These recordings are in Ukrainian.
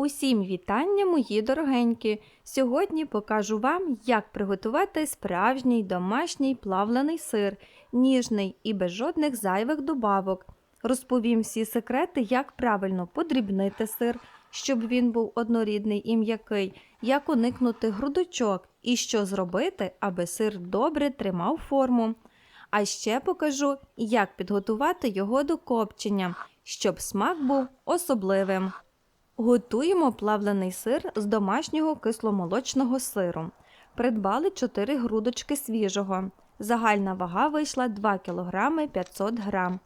Усім вітання, мої дорогенькі! Сьогодні покажу вам, як приготувати справжній домашній плавлений сир, ніжний і без жодних зайвих добавок. Розповім всі секрети, як правильно подрібнити сир, щоб він був однорідний і м'який, як уникнути грудочок і що зробити, аби сир добре тримав форму. А ще покажу, як підготувати його до копчення, щоб смак був особливим. Готуємо плавлений сир з домашнього кисломолочного сиру. Придбали 4 грудочки свіжого. Загальна вага вийшла 2 кг 500 г.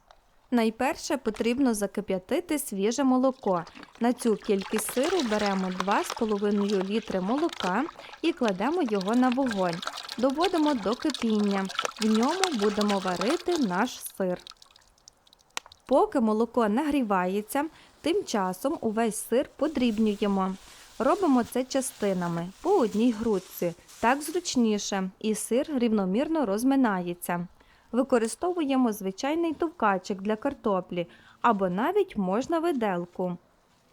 Найперше потрібно закип'ятити свіже молоко. На цю кількість сиру беремо 2,5 літри молока і кладемо його на вогонь. Доводимо до кипіння. В ньому будемо варити наш сир. Поки молоко нагрівається, тим часом увесь сир подрібнюємо. Робимо це частинами по одній грудці. Так зручніше, і сир рівномірно розминається. Використовуємо звичайний товкачик для картоплі або навіть можна виделку.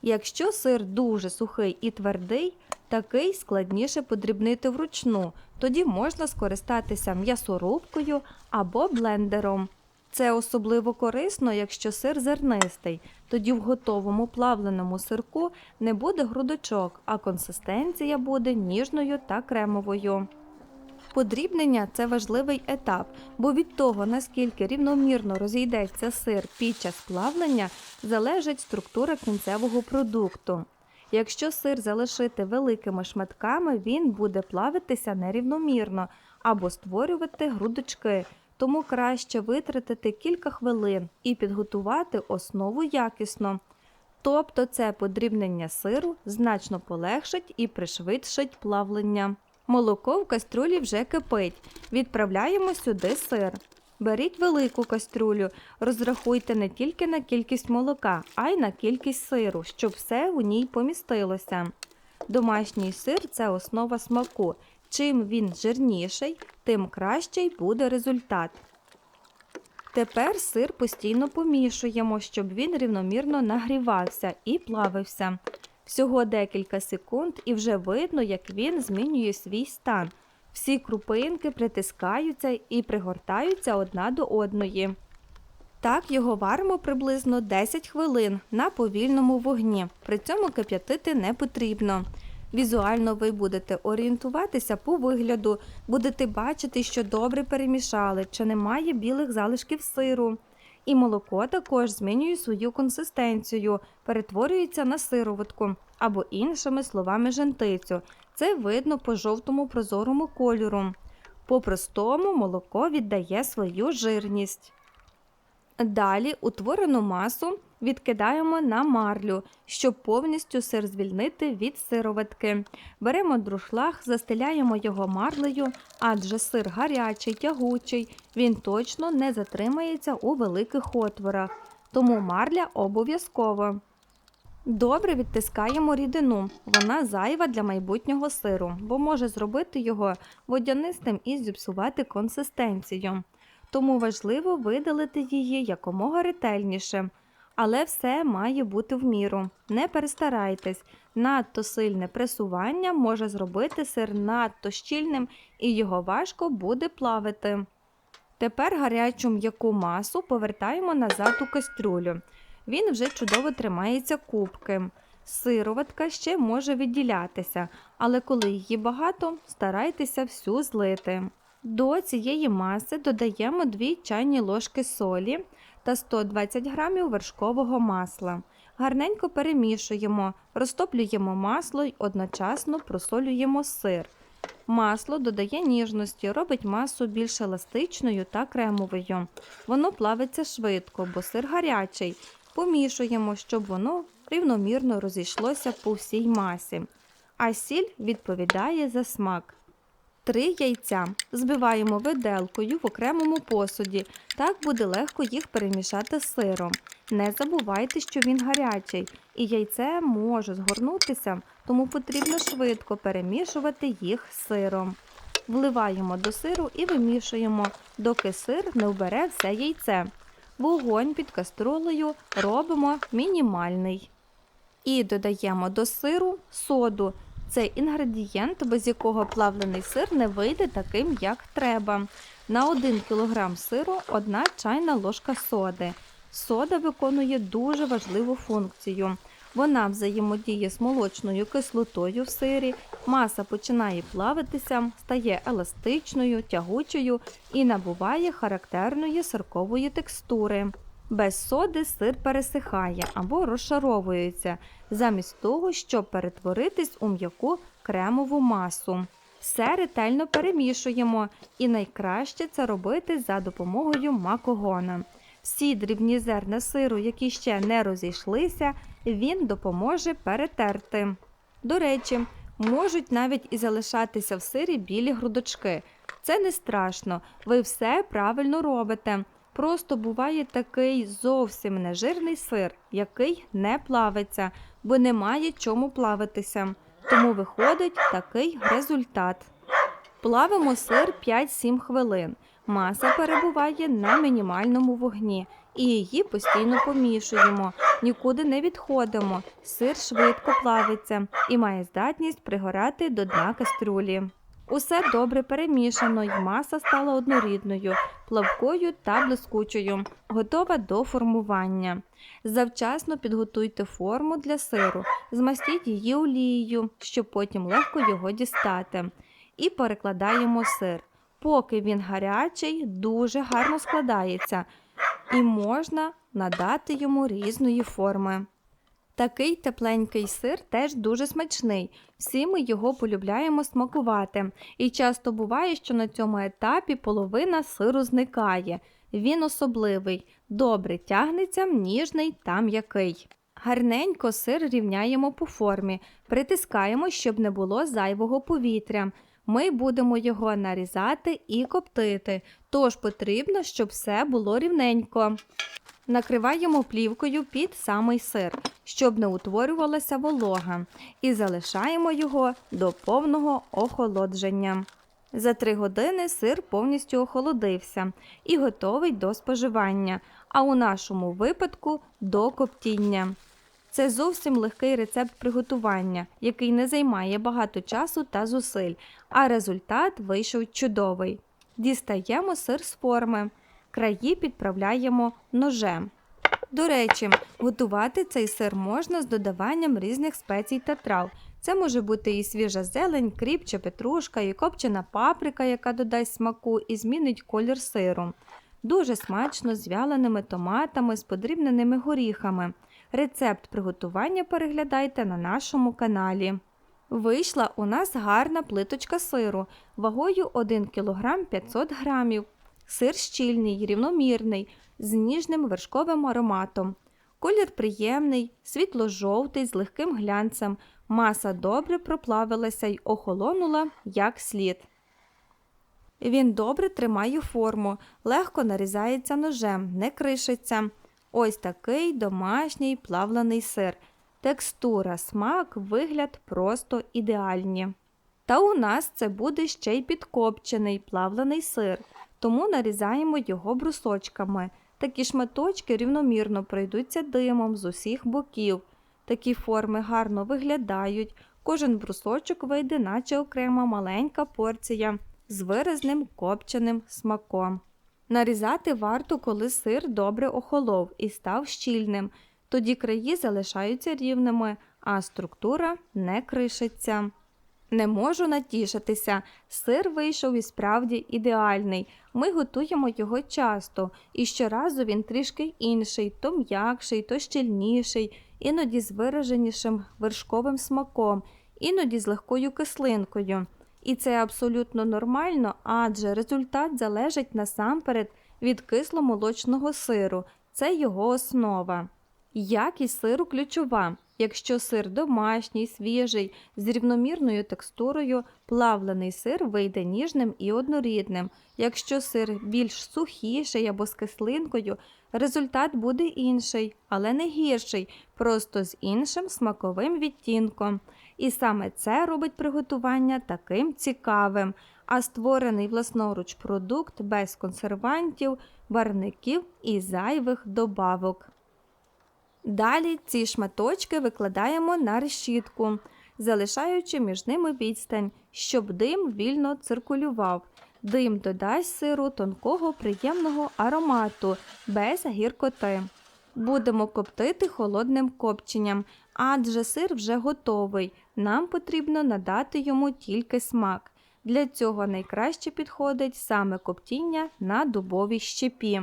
Якщо сир дуже сухий і твердий, такий складніше подрібнити вручну, тоді можна скористатися м'ясорубкою або блендером. Це особливо корисно, якщо сир зернистий, тоді в готовому плавленому сирку не буде грудочок, а консистенція буде ніжною та кремовою. Подрібнення це важливий етап, бо від того, наскільки рівномірно розійдеться сир під час плавлення, залежить структура кінцевого продукту. Якщо сир залишити великими шматками, він буде плавитися нерівномірно або створювати грудочки, тому краще витратити кілька хвилин і підготувати основу якісно. Тобто це подрібнення сиру значно полегшить і пришвидшить плавлення. Молоко в каструлі вже кипить. Відправляємо сюди сир. Беріть велику каструлю, розрахуйте не тільки на кількість молока, а й на кількість сиру, щоб все у ній помістилося. Домашній сир це основа смаку. Чим він жирніший, тим кращий буде результат. Тепер сир постійно помішуємо, щоб він рівномірно нагрівався і плавився. Всього декілька секунд і вже видно, як він змінює свій стан. Всі крупинки притискаються і пригортаються одна до одної. Так його варимо приблизно 10 хвилин на повільному вогні. При цьому кип'ятити не потрібно. Візуально ви будете орієнтуватися по вигляду, будете бачити, що добре перемішали, чи немає білих залишків сиру. І молоко також змінює свою консистенцію, перетворюється на сироватку або, іншими словами, жентицю. Це видно по жовтому прозорому кольору. По-простому молоко віддає свою жирність. Далі утворену масу відкидаємо на марлю, щоб повністю сир звільнити від сироватки. Беремо друшлаг, застеляємо його марлею, адже сир гарячий, тягучий, він точно не затримається у великих отворах, тому марля обов'язково. Добре відтискаємо рідину, вона зайва для майбутнього сиру, бо може зробити його водянистим і зіпсувати консистенцію. Тому важливо видалити її якомога ретельніше. Але все має бути в міру. Не перестарайтесь, надто сильне пресування може зробити сир надто щільним і його важко буде плавити. Тепер гарячу м'яку масу повертаємо назад у кастрюлю. Він вже чудово тримається кубки. Сироватка ще може відділятися, але коли її багато, старайтеся всю злити. До цієї маси додаємо 2 чайні ложки солі та 120 г вершкового масла. Гарненько перемішуємо, розтоплюємо масло й одночасно просолюємо сир. Масло додає ніжності, робить масу більш еластичною та кремовою. Воно плавиться швидко, бо сир гарячий. Помішуємо, щоб воно рівномірно розійшлося по всій масі. А сіль відповідає за смак. Три яйця збиваємо виделкою в окремому посуді, так буде легко їх перемішати з сиром. Не забувайте, що він гарячий, і яйце може згорнутися, тому потрібно швидко перемішувати їх з сиром. Вливаємо до сиру і вимішуємо, доки сир не вбере все яйце. Вогонь під каструлею робимо мінімальний. І додаємо до сиру соду. Це інгредієнт, без якого плавлений сир не вийде таким, як треба. На 1 кг сиру 1 чайна ложка соди. Сода виконує дуже важливу функцію. Вона взаємодіє з молочною кислотою в сирі, маса починає плавитися, стає еластичною, тягучою і набуває характерної сиркової текстури. Без соди сир пересихає або розшаровується, замість того, щоб перетворитись у м'яку кремову масу. Все ретельно перемішуємо, і найкраще це робити за допомогою макогона. Всі дрібні зерна сиру, які ще не розійшлися, він допоможе перетерти. До речі, можуть навіть і залишатися в сирі білі грудочки. Це не страшно, ви все правильно робите. Просто буває такий зовсім нежирний сир, який не плавиться, бо немає чому плавитися. Тому виходить такий результат. Плавимо сир 5-7 хвилин. Маса перебуває на мінімальному вогні і її постійно помішуємо, нікуди не відходимо. Сир швидко плавиться і має здатність пригорати до дна кастрюлі. Усе добре перемішано, й маса стала однорідною, плавкою та блискучою, готова до формування. Завчасно підготуйте форму для сиру, змастіть її олією, щоб потім легко його дістати. І перекладаємо сир. Поки він гарячий, дуже гарно складається, і можна надати йому різної форми. Такий тепленький сир теж дуже смачний. Всі ми його полюбляємо смакувати. І часто буває, що на цьому етапі половина сиру зникає. Він особливий, добре тягнеться, ніжний та м'який. Гарненько сир рівняємо по формі, притискаємо, щоб не було зайвого повітря. Ми будемо його нарізати і коптити, тож потрібно, щоб все було рівненько. Накриваємо плівкою під самий сир, щоб не утворювалася волога, і залишаємо його до повного охолодження. За три години сир повністю охолодився і готовий до споживання, а у нашому випадку до коптіння. Це зовсім легкий рецепт приготування, який не займає багато часу та зусиль, а результат вийшов чудовий. Дістаємо сир з форми, краї підправляємо ножем. До речі, готувати цей сир можна з додаванням різних спецій та трав. Це може бути і свіжа зелень, кріп чи петрушка, і копчена паприка, яка додасть смаку і змінить колір сиру. Дуже смачно з вяленими томатами, з подрібненими горіхами. Рецепт приготування переглядайте на нашому каналі. Вийшла у нас гарна плиточка сиру вагою 1 кг 500 г. Сир щільний, рівномірний, з ніжним вершковим ароматом. Колір приємний, світло-жовтий з легким глянцем. Маса добре проплавилася й охолонула як слід. Він добре тримає форму, легко нарізається ножем, не кришиться. Ось такий домашній плавлений сир. Текстура, смак, вигляд просто ідеальні. Та у нас це буде ще й підкопчений плавлений сир, тому нарізаємо його брусочками. Такі шматочки рівномірно пройдуться димом з усіх боків. Такі форми гарно виглядають, кожен брусочок вийде, наче окрема маленька порція з виразним копченим смаком. Нарізати варто, коли сир добре охолов і став щільним, тоді краї залишаються рівними, а структура не кришиться. Не можу натішитися, сир вийшов і справді ідеальний. Ми готуємо його часто, і щоразу він трішки інший, то м'якший, то щільніший, іноді з вираженішим вершковим смаком, іноді з легкою кислинкою. І це абсолютно нормально, адже результат залежить насамперед від кисломолочного сиру, це його основа. Якість сиру ключова. Якщо сир домашній, свіжий, з рівномірною текстурою, плавлений сир вийде ніжним і однорідним. Якщо сир більш сухіший або з кислинкою, результат буде інший, але не гірший, просто з іншим смаковим відтінком. І саме це робить приготування таким цікавим, а створений власноруч продукт без консервантів, барників і зайвих добавок. Далі ці шматочки викладаємо на решітку, залишаючи між ними відстань, щоб дим вільно циркулював. Дим додасть сиру тонкого приємного аромату без гіркоти. Будемо коптити холодним копченням, адже сир вже готовий. Нам потрібно надати йому тільки смак. Для цього найкраще підходить саме коптіння на дубовій щепі.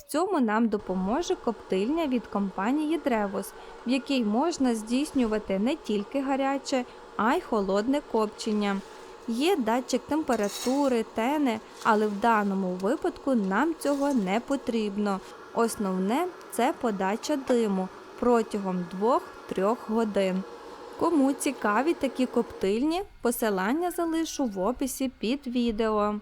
В цьому нам допоможе коптильня від компанії Древос, в якій можна здійснювати не тільки гаряче, а й холодне копчення. Є датчик температури, тени, але в даному випадку нам цього не потрібно. Основне це подача диму протягом 2-3 годин. Кому цікаві такі коптильні, посилання залишу в описі під відео.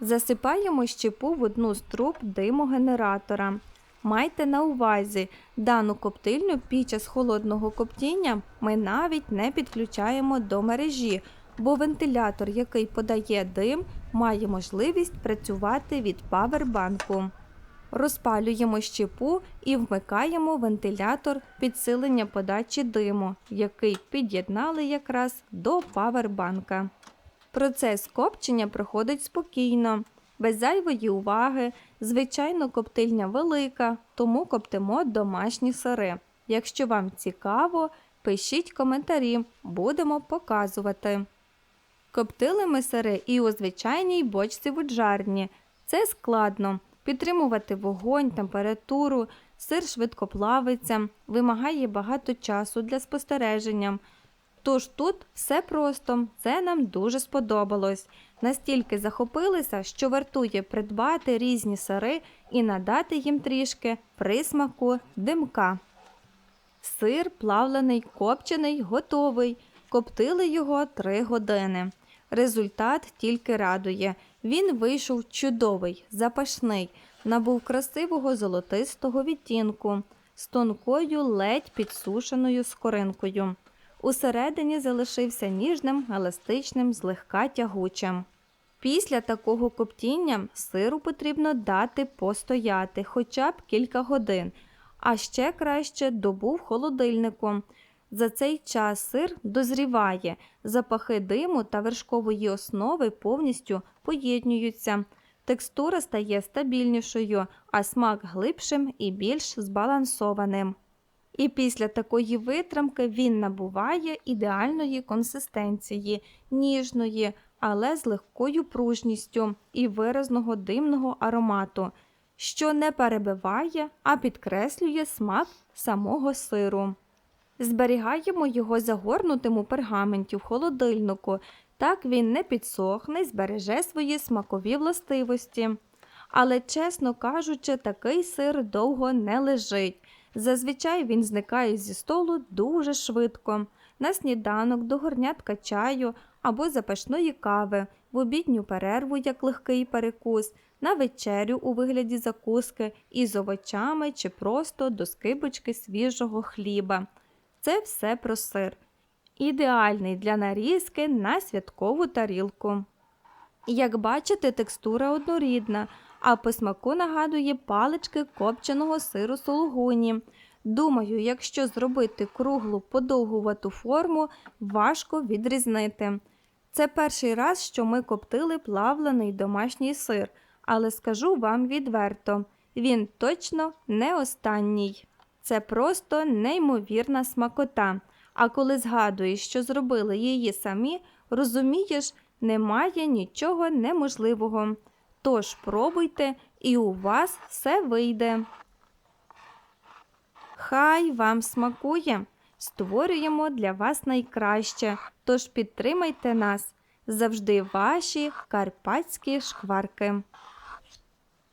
Засипаємо щепу в одну з труб димогенератора. Майте на увазі, дану коптильню під час холодного коптіння ми навіть не підключаємо до мережі, бо вентилятор, який подає дим, має можливість працювати від павербанку. Розпалюємо щепу і вмикаємо вентилятор підсилення подачі диму, який під'єднали якраз до павербанка. Процес копчення проходить спокійно, без зайвої уваги. Звичайно, коптильня велика, тому коптимо домашні сири. Якщо вам цікаво, пишіть коментарі, будемо показувати. Коптили ми сири і у звичайній бочці воджарні. Це складно. Підтримувати вогонь, температуру, сир швидко плавиться, вимагає багато часу для спостереження. Тож тут все просто, це нам дуже сподобалось. Настільки захопилися, що вартує придбати різні сири і надати їм трішки присмаку димка. Сир плавлений, копчений, готовий. Коптили його 3 години. Результат тільки радує. Він вийшов чудовий, запашний, набув красивого золотистого відтінку з тонкою ледь підсушеною скоринкою. Усередині залишився ніжним, еластичним, злегка тягучим. Після такого коптіння сиру потрібно дати постояти хоча б кілька годин, а ще краще добу в холодильнику. За цей час сир дозріває, запахи диму та вершкової основи повністю поєднюються. Текстура стає стабільнішою, а смак глибшим і більш збалансованим. І після такої витримки він набуває ідеальної консистенції, ніжної, але з легкою пружністю і виразного димного аромату, що не перебиває, а підкреслює смак самого сиру. Зберігаємо його загорнутим у пергаменті в холодильнику, так він не підсохне і збереже свої смакові властивості. Але, чесно кажучи, такий сир довго не лежить. Зазвичай він зникає зі столу дуже швидко, на сніданок до горнятка чаю або запашної кави, в обідню перерву як легкий перекус, на вечерю у вигляді закуски із овочами чи просто до скибочки свіжого хліба. Це все про сир. Ідеальний для нарізки на святкову тарілку. Як бачите, текстура однорідна, а по смаку нагадує палички копченого сиру сулугуні. Думаю, якщо зробити круглу подовгувату форму, важко відрізнити. Це перший раз, що ми коптили плавлений домашній сир, але скажу вам відверто, він точно не останній. Це просто неймовірна смакота. А коли згадуєш, що зробили її самі, розумієш, немає нічого неможливого. Тож пробуйте, і у вас все вийде. Хай вам смакує! Створюємо для вас найкраще, тож підтримайте нас завжди ваші карпатські шкварки.